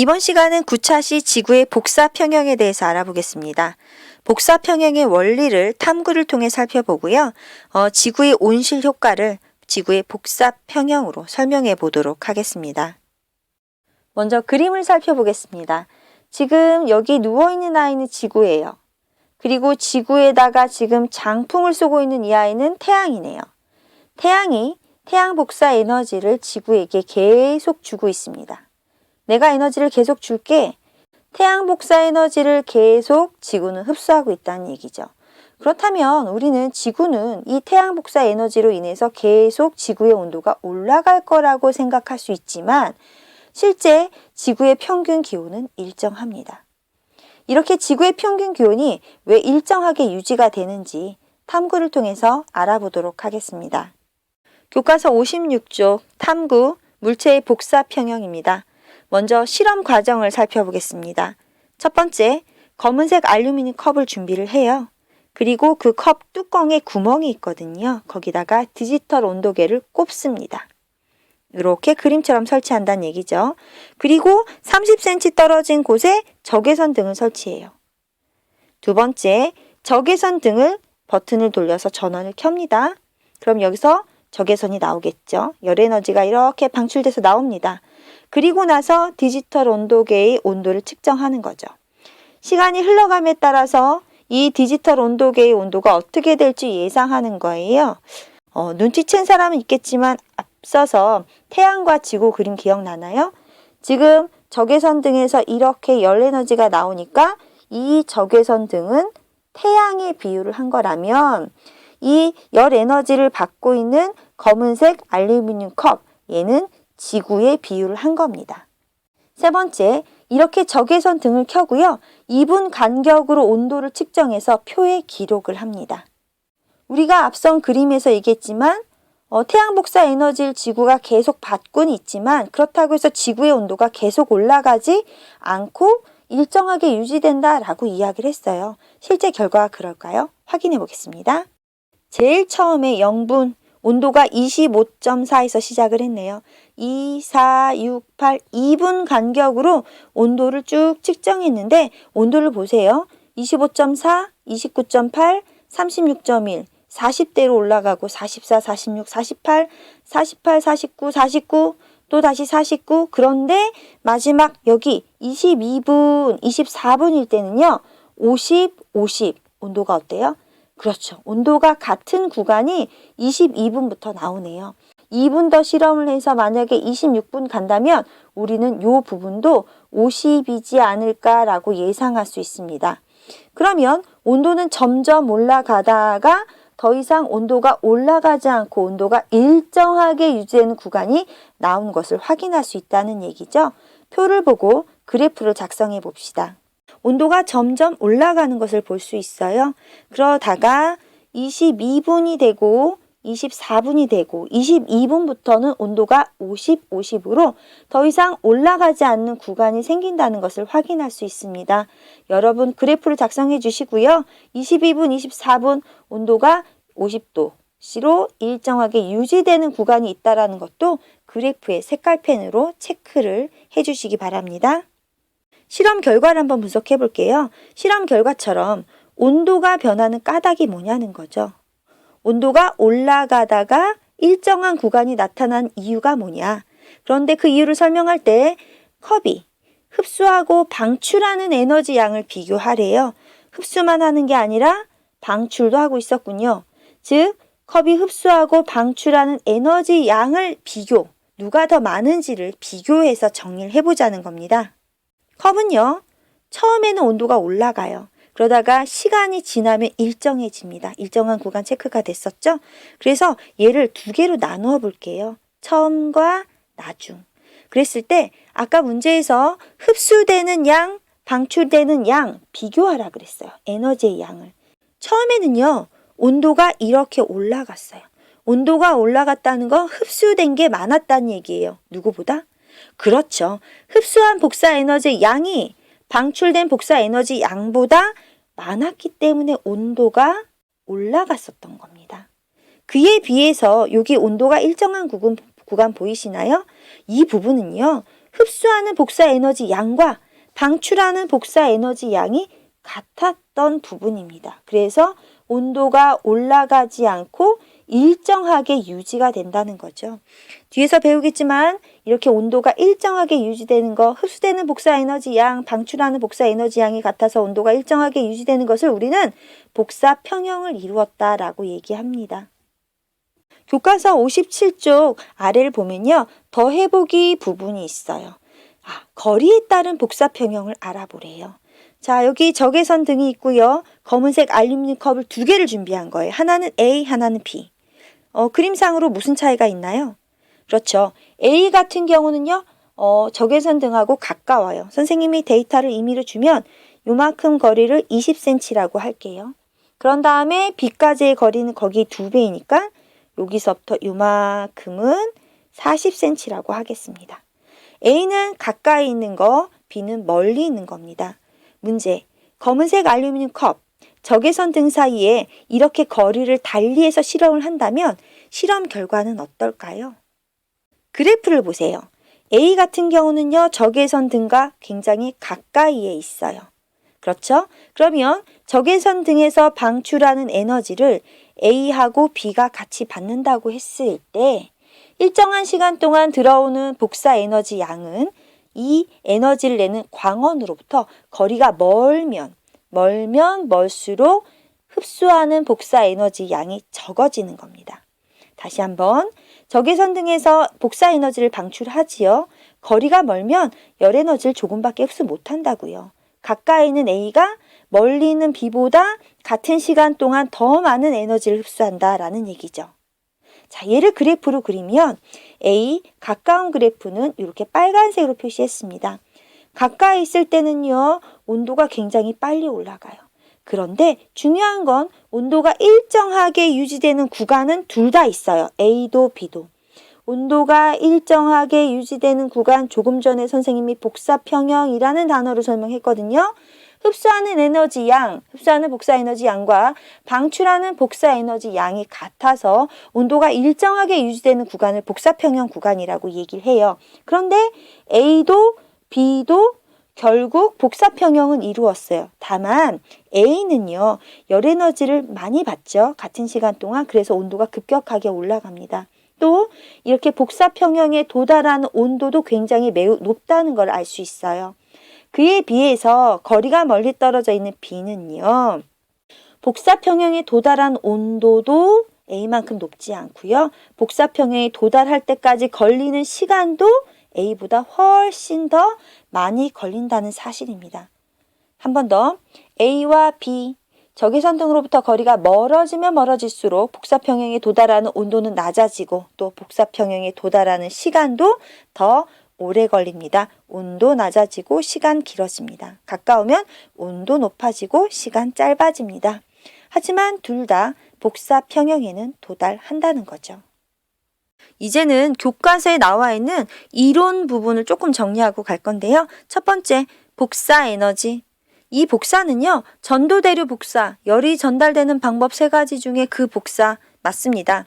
이번 시간은 9차시 지구의 복사 평형에 대해서 알아보겠습니다. 복사 평형의 원리를 탐구를 통해 살펴보고요. 어, 지구의 온실 효과를 지구의 복사 평형으로 설명해 보도록 하겠습니다. 먼저 그림을 살펴보겠습니다. 지금 여기 누워있는 아이는 지구예요. 그리고 지구에다가 지금 장풍을 쏘고 있는 이 아이는 태양이네요. 태양이 태양 복사 에너지를 지구에게 계속 주고 있습니다. 내가 에너지를 계속 줄게. 태양 복사 에너지를 계속 지구는 흡수하고 있다는 얘기죠. 그렇다면 우리는 지구는 이 태양 복사 에너지로 인해서 계속 지구의 온도가 올라갈 거라고 생각할 수 있지만 실제 지구의 평균 기온은 일정합니다. 이렇게 지구의 평균 기온이 왜 일정하게 유지가 되는지 탐구를 통해서 알아보도록 하겠습니다. 교과서 56쪽 탐구 물체의 복사 평형입니다. 먼저 실험 과정을 살펴보겠습니다. 첫 번째, 검은색 알루미늄 컵을 준비를 해요. 그리고 그 컵 뚜껑에 구멍이 있거든요. 거기다가 디지털 온도계를 꼽습니다. 이렇게 그림처럼 설치한다는 얘기죠. 그리고 30cm 떨어진 곳에 적외선 등을 설치해요. 두 번째, 적외선 등을 버튼을 돌려서 전원을 켭니다. 그럼 여기서 적외선이 나오겠죠. 열 에너지가 이렇게 방출돼서 나옵니다. 그리고 나서 디지털 온도계의 온도를 측정하는 거죠. 시간이 흘러감에 따라서 이 디지털 온도계의 온도가 어떻게 될지 예상하는 거예요. 어, 눈치챈 사람은 있겠지만 앞서서 태양과 지구 그림 기억나나요? 지금 적외선 등에서 이렇게 열 에너지가 나오니까 이 적외선 등은 태양의 비유를 한 거라면 이 열 에너지를 받고 있는 검은색 알루미늄 컵 얘는 지구의 비유를 한 겁니다. 세 번째, 이렇게 적외선 등을 켜고요. 2분 간격으로 온도를 측정해서 표에 기록을 합니다. 우리가 앞선 그림에서 얘기했지만 어, 태양 복사 에너지를 지구가 계속 받고는 있지만 그렇다고 해서 지구의 온도가 계속 올라가지 않고 일정하게 유지된다라고 이야기를 했어요. 실제 결과가 그럴까요? 확인해 보겠습니다. 제일 처음에 영분 온도가 25.4에서 시작을 했네요. 2, 4, 6, 8, 2분 간격으로 온도를 쭉 측정했는데 온도를 보세요. 25.4, 29.8, 36.1, 40대로 올라가고 44, 46, 48, 48, 49, 49, 또 다시 49. 그런데 마지막 여기 22분, 24분일 때는요. 50, 50 온도가 어때요? 그렇죠. 온도가 같은 구간이 22분부터 나오네요. 2분 더 실험을 해서 만약에 26분 간다면 우리는 이 부분도 50이지 않을까라고 예상할 수 있습니다. 그러면 온도는 점점 올라가다가 더 이상 온도가 올라가지 않고 온도가 일정하게 유지되는 구간이 나온 것을 확인할 수 있다는 얘기죠. 표를 보고 그래프를 작성해 봅시다. 온도가 점점 올라가는 것을 볼 수 있어요. 그러다가 22분이 되고 24분이 되고 22분부터는 온도가 50, 50으로 더 이상 올라가지 않는 구간이 생긴다는 것을 확인할 수 있습니다. 여러분 그래프를 작성해 주시고요. 22분, 24분 온도가 50도 C로 일정하게 유지되는 구간이 있다라는 것도 그래프의 색깔펜으로 체크를 해 주시기 바랍니다. 실험 결과를 한번 분석해 볼게요. 실험 결과처럼 온도가 변하는 까닭이 뭐냐는 거죠. 온도가 올라가다가 일정한 구간이 나타난 이유가 뭐냐. 그런데 그 이유를 설명할 때 컵이 흡수하고 방출하는 에너지 양을 비교하래요. 흡수만 하는 게 아니라 방출도 하고 있었군요. 즉, 컵이 흡수하고 방출하는 에너지 양을 비교, 누가 더 많은지를 비교해서 정리를 해보자는 겁니다. 컵은요, 처음에는 온도가 올라가요. 그러다가 시간이 지나면 일정해집니다. 일정한 구간 체크가 됐었죠? 그래서 얘를 두 개로 나누어 볼게요. 처음과 나중. 그랬을 때 아까 문제에서 흡수되는 양, 방출되는 양 비교하라 그랬어요. 에너지의 양을. 처음에는요, 온도가 이렇게 올라갔어요. 온도가 올라갔다는 건 흡수된 게 많았다는 얘기예요. 누구보다? 그렇죠. 흡수한 복사 에너지 양이 방출된 복사 에너지 양보다 많았기 때문에 온도가 올라갔었던 겁니다. 그에 비해서 여기 온도가 일정한 구간, 구간 보이시나요? 이 부분은요. 흡수하는 복사 에너지 양과 방출하는 복사 에너지 양이 같았던 부분입니다. 그래서 온도가 올라가지 않고 일정하게 유지가 된다는 거죠. 뒤에서 배우겠지만 이렇게 온도가 일정하게 유지되는 거, 흡수되는 복사 에너지 양, 방출하는 복사 에너지 양이 같아서 온도가 일정하게 유지되는 것을 우리는 복사 평형을 이루었다라고 얘기합니다. 교과서 57쪽 아래를 보면요. 더해보기 부분이 있어요. 아, 거리에 따른 복사 평형을 알아보래요. 자, 여기 적외선 등이 있고요. 검은색 알루미늄 컵을 두 개를 준비한 거예요. 하나는 A, 하나는 B. 어, 그림상으로 무슨 차이가 있나요? 그렇죠. A 같은 경우는요. 어, 적외선 등하고 가까워요. 선생님이 데이터를 임의로 주면 요만큼 거리를 20cm라고 할게요. 그런 다음에 B까지의 거리는 거기 두 배이니까 여기서부터 요만큼은 40cm라고 하겠습니다. A는 가까이 있는 거, B는 멀리 있는 겁니다. 문제. 검은색 알루미늄 컵, 적외선 등 사이에 이렇게 거리를 달리해서 실험을 한다면 실험 결과는 어떨까요? 그래프를 보세요. A 같은 경우는요, 적외선 등과 굉장히 가까이에 있어요. 그렇죠? 그러면 적외선 등에서 방출하는 에너지를 A하고 B가 같이 받는다고 했을 때 일정한 시간 동안 들어오는 복사 에너지 양은 이 에너지를 내는 광원으로부터 거리가 멀면 멀면 멀수록 흡수하는 복사 에너지 양이 적어지는 겁니다. 다시 한번 적외선 등에서 복사 에너지를 방출하지요. 거리가 멀면 열 에너지를 조금밖에 흡수 못한다고요. 가까이 있는 A가 멀리 있는 B보다 같은 시간 동안 더 많은 에너지를 흡수한다라는 얘기죠. 자, 얘를 그래프로 그리면 A 가까운 그래프는 이렇게 빨간색으로 표시했습니다. 가까이 있을 때는요, 온도가 굉장히 빨리 올라가요. 그런데 중요한 건 온도가 일정하게 유지되는 구간은 둘 다 있어요. A도 B도. 온도가 일정하게 유지되는 구간 조금 전에 선생님이 복사평형이라는 단어로 설명했거든요. 흡수하는 에너지 양, 흡수하는 복사 에너지 양과 방출하는 복사 에너지 양이 같아서 온도가 일정하게 유지되는 구간을 복사평형 구간이라고 얘기를 해요. 그런데 A도 B도 결국 복사평형은 이루었어요. 다만 A는요, 열 에너지를 많이 받죠. 같은 시간 동안. 그래서 온도가 급격하게 올라갑니다. 또 이렇게 복사평형에 도달하는 온도도 굉장히 매우 높다는 걸 알 수 있어요. 그에 비해서 거리가 멀리 떨어져 있는 B는요. 복사평형에 도달한 온도도 A만큼 높지 않고요. 복사평형에 도달할 때까지 걸리는 시간도 A보다 훨씬 더 많이 걸린다는 사실입니다. 한 번 더 A와 B 적외선 등으로부터 거리가 멀어지면 멀어질수록 복사평형에 도달하는 온도는 낮아지고 또 복사평형에 도달하는 시간도 더 오래 걸립니다. 온도 낮아지고 시간 길어집니다. 가까우면 온도 높아지고 시간 짧아집니다. 하지만 둘 다 복사 평형에는 도달한다는 거죠. 이제는 교과서에 나와 있는 이론 부분을 조금 정리하고 갈 건데요. 첫 번째, 복사 에너지. 이 복사는요, 전도대류 복사, 열이 전달되는 방법 세 가지 중에 그 복사 맞습니다.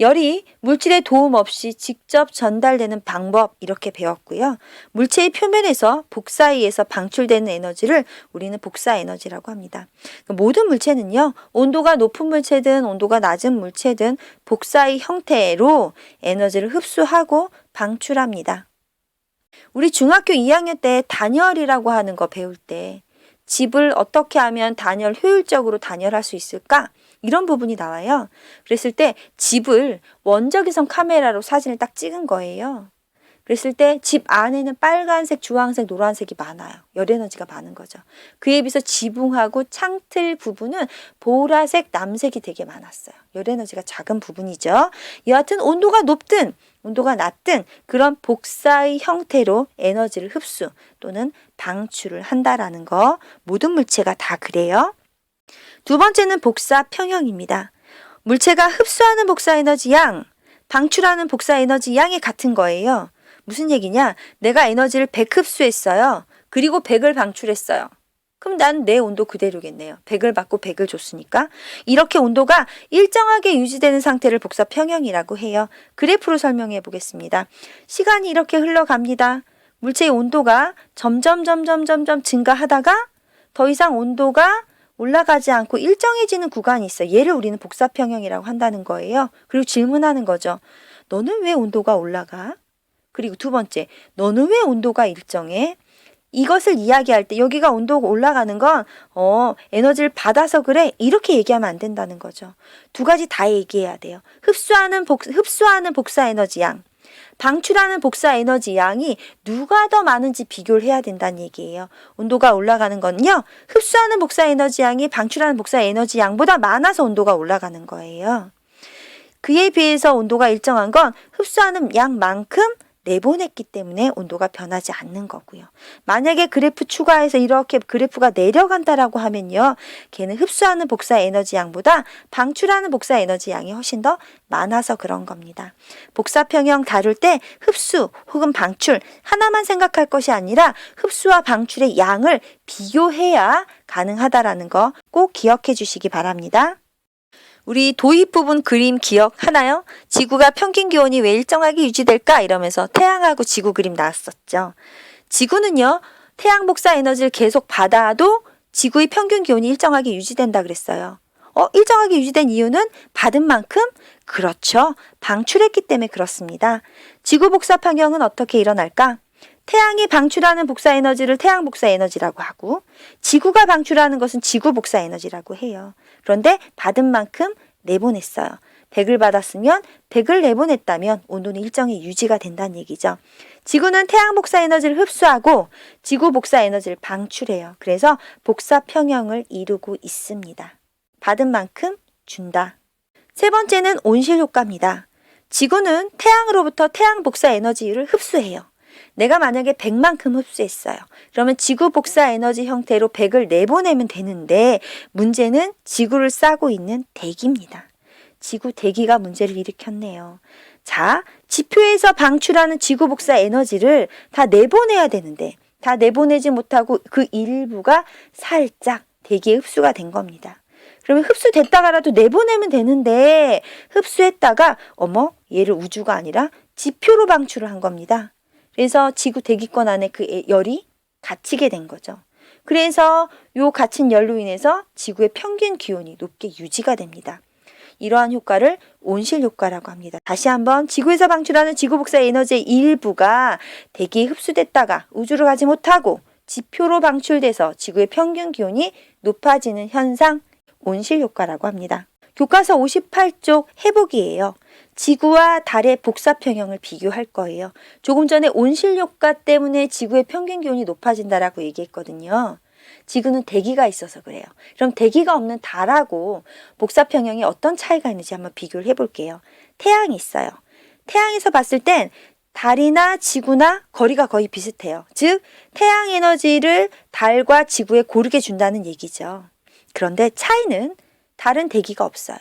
열이 물질의 도움 없이 직접 전달되는 방법 이렇게 배웠고요. 물체의 표면에서 복사에 의해서 방출되는 에너지를 우리는 복사 에너지라고 합니다. 모든 물체는요. 온도가 높은 물체든 온도가 낮은 물체든 복사의 형태로 에너지를 흡수하고 방출합니다. 우리 중학교 2학년 때 단열이라고 하는 거 배울 때 집을 어떻게 하면 단열 효율적으로 단열할 수 있을까? 이런 부분이 나와요. 그랬을 때 집을 원적외선 카메라로 사진을 딱 찍은 거예요. 그랬을 때 집 안에는 빨간색, 주황색, 노란색이 많아요. 열 에너지가 많은 거죠. 그에 비해서 지붕하고 창틀 부분은 보라색, 남색이 되게 많았어요. 열 에너지가 작은 부분이죠. 여하튼 온도가 높든 온도가 낮든 그런 복사의 형태로 에너지를 흡수 또는 방출을 한다라는 거 모든 물체가 다 그래요. 두 번째는 복사 평형입니다. 물체가 흡수하는 복사 에너지 양, 방출하는 복사 에너지 양이 같은 거예요. 무슨 얘기냐? 내가 에너지를 100 흡수했어요. 그리고 100을 방출했어요. 그럼 난 내 온도 그대로겠네요. 100을 받고 100을 줬으니까. 이렇게 온도가 일정하게 유지되는 상태를 복사 평형이라고 해요. 그래프로 설명해 보겠습니다. 시간이 이렇게 흘러갑니다. 물체의 온도가 점점 점점 점점 증가하다가 더 이상 온도가 올라가지 않고 일정해지는 구간이 있어요. 얘를 우리는 복사평형이라고 한다는 거예요. 그리고 질문하는 거죠. 너는 왜 온도가 올라가? 그리고 두 번째, 너는 왜 온도가 일정해? 이것을 이야기할 때 여기가 온도가 올라가는 건 어, 에너지를 받아서 그래. 이렇게 얘기하면 안 된다는 거죠. 두 가지 다 얘기해야 돼요. 흡수하는 복 흡수하는 복사 에너지 양, 방출하는 복사 에너지 양이 누가 더 많은지 비교를 해야 된다는 얘기예요. 온도가 올라가는 건요. 흡수하는 복사 에너지 양이 방출하는 복사 에너지 양보다 많아서 온도가 올라가는 거예요. 그에 비해서 온도가 일정한 건 흡수하는 양만큼 내보냈기 때문에 온도가 변하지 않는 거고요. 만약에 그래프 추가해서 이렇게 그래프가 내려간다라고 하면요. 걔는 흡수하는 복사 에너지 양보다 방출하는 복사 에너지 양이 훨씬 더 많아서 그런 겁니다. 복사 평형 다룰 때 흡수 혹은 방출 하나만 생각할 것이 아니라 흡수와 방출의 양을 비교해야 가능하다라는 거 꼭 기억해 주시기 바랍니다. 우리 도입 부분 그림 기억하나요? 지구가 평균 기온이 왜 일정하게 유지될까? 이러면서 태양하고 지구 그림 나왔었죠. 지구는요, 태양 복사 에너지를 계속 받아도 지구의 평균 기온이 일정하게 유지된다 그랬어요. 어, 일정하게 유지된 이유는 받은 만큼? 그렇죠. 방출했기 때문에 그렇습니다. 지구 복사 평형은 어떻게 일어날까? 태양이 방출하는 복사 에너지를 태양 복사 에너지라고 하고 지구가 방출하는 것은 지구 복사 에너지라고 해요. 그런데 받은 만큼 내보냈어요. 100을 받았으면 100을 내보냈다면 온도는 일정히 유지가 된다는 얘기죠. 지구는 태양 복사 에너지를 흡수하고 지구 복사 에너지를 방출해요. 그래서 복사 평형을 이루고 있습니다. 받은 만큼 준다. 세 번째는 온실 효과입니다. 지구는 태양으로부터 태양 복사 에너지를 흡수해요. 내가 만약에 100만큼 흡수했어요. 그러면 지구 복사 에너지 형태로 100을 내보내면 되는데 문제는 지구를 싸고 있는 대기입니다. 지구 대기가 문제를 일으켰네요. 자, 지표에서 방출하는 지구 복사 에너지를 다 내보내야 되는데 다 내보내지 못하고 그 일부가 살짝 대기에 흡수가 된 겁니다. 그러면 흡수됐다가라도 내보내면 되는데 흡수했다가 어머 얘를 우주가 아니라 지표로 방출을 한 겁니다. 그래서 지구 대기권 안에 그 에- 열이 갇히게 된 거죠. 그래서 요 갇힌 열로 인해서 지구의 평균 기온이 높게 유지가 됩니다. 이러한 효과를 온실 효과라고 합니다. 다시 한번 지구에서 방출하는 지구 복사 에너지의 일부가 대기에 흡수됐다가 우주로 가지 못하고 지표로 방출돼서 지구의 평균 기온이 높아지는 현상 온실 효과라고 합니다. 교과서 58쪽 해보기예요. 지구와 달의 복사 평형을 비교할 거예요. 조금 전에 온실 효과 때문에 지구의 평균 기온이 높아진다라고 얘기했거든요. 지구는 대기가 있어서 그래요. 그럼 대기가 없는 달하고 복사 평형이 어떤 차이가 있는지 한번 비교를 해볼게요. 태양이 있어요. 태양에서 봤을 땐 달이나 지구나 거리가 거의 비슷해요. 즉, 태양 에너지를 달과 지구에 고르게 준다는 얘기죠. 그런데 차이는 달은 대기가 없어요.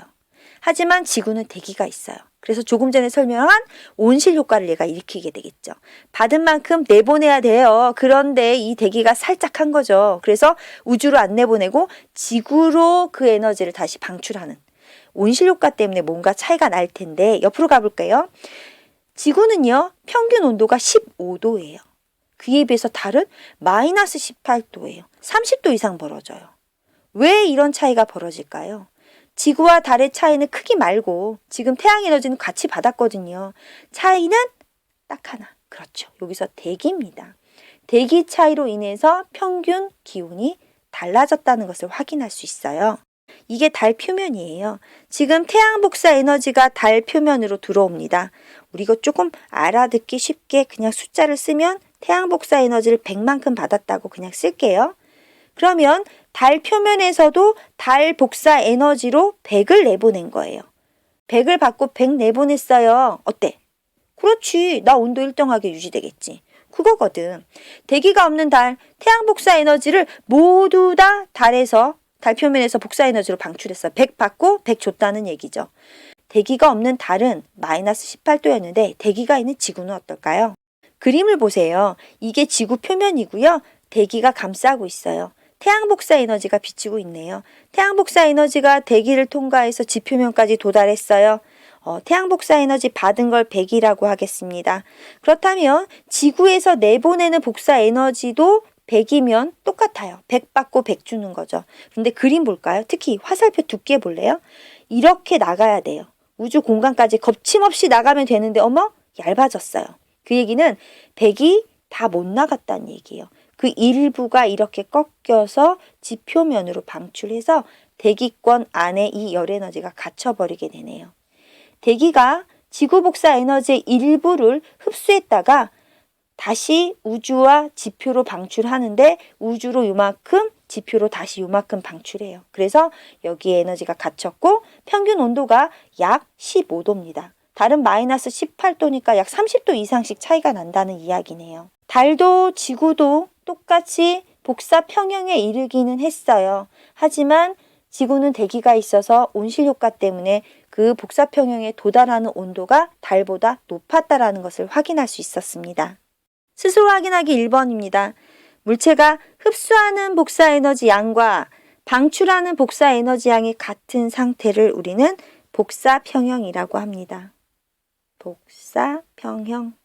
하지만 지구는 대기가 있어요. 그래서 조금 전에 설명한 온실 효과를 얘가 일으키게 되겠죠. 받은 만큼 내보내야 돼요. 그런데 이 대기가 살짝 한 거죠. 그래서 우주로 안 내보내고 지구로 그 에너지를 다시 방출하는 온실 효과 때문에 뭔가 차이가 날 텐데 옆으로 가볼까요? 지구는요, 평균 온도가 15도예요. 그에 비해서 달은 마이너스 18도예요. 30도 이상 벌어져요. 왜 이런 차이가 벌어질까요? 지구와 달의 차이는 크기 말고 지금 태양 에너지는 같이 받았거든요. 차이는 딱 하나. 그렇죠. 여기서 대기입니다. 대기 차이로 인해서 평균 기온이 달라졌다는 것을 확인할 수 있어요. 이게 달 표면이에요. 지금 태양 복사 에너지가 달 표면으로 들어옵니다. 우리 이거 조금 알아듣기 쉽게 그냥 숫자를 쓰면 태양 복사 에너지를 100만큼 받았다고 그냥 쓸게요. 그러면 달 표면에서도 달 복사 에너지로 100을 내보낸 거예요. 100을 받고 100 내보냈어요. 어때? 그렇지. 나 온도 일정하게 유지되겠지. 그거거든. 대기가 없는 달, 태양 복사 에너지를 모두 다 달에서, 달 표면에서 복사 에너지로 방출했어. 100 받고 100 줬다는 얘기죠. 대기가 없는 달은 마이너스 18도였는데 대기가 있는 지구는 어떨까요? 그림을 보세요. 이게 지구 표면이고요. 대기가 감싸고 있어요. 태양 복사 에너지가 비치고 있네요. 태양 복사 에너지가 대기를 통과해서 지표면까지 도달했어요. 어, 태양 복사 에너지 받은 걸 100이라고 하겠습니다. 그렇다면 지구에서 내보내는 복사 에너지도 100이면 똑같아요. 100 받고 100 주는 거죠. 근데 그림 볼까요? 특히 화살표 두께 볼래요? 이렇게 나가야 돼요. 우주 공간까지 겁침없이 나가면 되는데 어머 얇아졌어요. 그 얘기는 100이 다 못 나갔다는 얘기예요. 그 일부가 이렇게 꺾여서 지표면으로 방출해서 대기권 안에 이 열 에너지가 갇혀버리게 되네요. 대기가 지구 복사 에너지의 일부를 흡수했다가 다시 우주와 지표로 방출하는데 우주로 요만큼 지표로 다시 요만큼 방출해요. 그래서 여기에 에너지가 갇혔고 평균 온도가 약 15도입니다. 다른 마이너스 18도니까 약 30도 이상씩 차이가 난다는 이야기네요. 달도 지구도 똑같이 복사 평형에 이르기는 했어요. 하지만 지구는 대기가 있어서 온실 효과 때문에 그 복사 평형에 도달하는 온도가 달보다 높았다라는 것을 확인할 수 있었습니다. 스스로 확인하기 1번입니다. 물체가 흡수하는 복사 에너지 양과 방출하는 복사 에너지 양이 같은 상태를 우리는 복사 평형이라고 합니다. 복사 평형.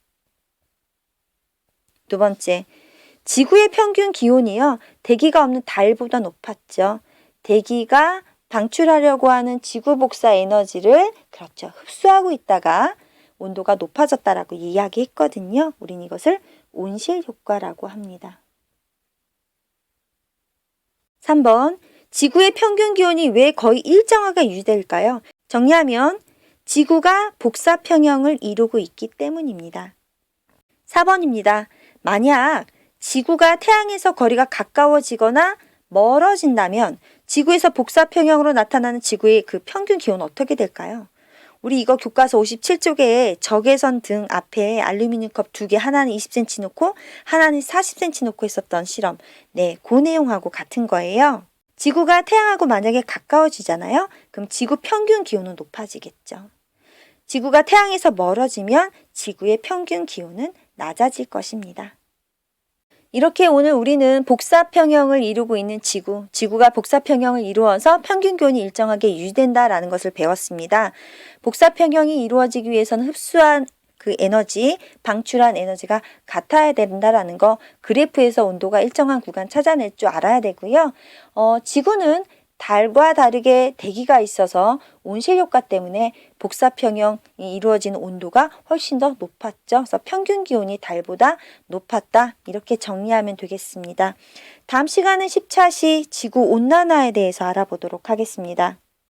두 번째, 지구의 평균 기온이요. 대기가 없는 달보다 높았죠. 대기가 방출하려고 하는 지구 복사 에너지를 그렇죠. 흡수하고 있다가 온도가 높아졌다라고 이야기했거든요. 우린 이것을 온실 효과라고 합니다. 3번 지구의 평균 기온이 왜 거의 일정하게 유지될까요? 정리하면 지구가 복사 평형을 이루고 있기 때문입니다. 4번입니다. 만약 지구가 태양에서 거리가 가까워지거나 멀어진다면 지구에서 복사 평형으로 나타나는 지구의 그 평균 기온은 어떻게 될까요? 우리 이거 교과서 57쪽에 적외선 등 앞에 알루미늄 컵 두 개 하나는 20cm 놓고 하나는 40cm 놓고 했었던 실험. 네, 그 내용하고 같은 거예요. 지구가 태양하고 만약에 가까워지잖아요. 그럼 지구 평균 기온은 높아지겠죠. 지구가 태양에서 멀어지면 지구의 평균 기온은 낮아질 것입니다. 이렇게 오늘 우리는 복사평형을 이루고 있는 지구, 지구가 복사평형을 이루어서 평균 기온이 일정하게 유지된다라는 것을 배웠습니다. 복사평형이 이루어지기 위해서는 흡수한 그 에너지, 방출한 에너지가 같아야 된다라는 거 그래프에서 온도가 일정한 구간 찾아낼 줄 알아야 되고요. 어, 지구는 달과 다르게 대기가 있어서 온실 효과 때문에 복사 평형이 이루어진 온도가 훨씬 더 높았죠. 그래서 평균 기온이 달보다 높았다. 이렇게 정리하면 되겠습니다. 다음 시간은 10차시 지구 온난화에 대해서 알아보도록 하겠습니다.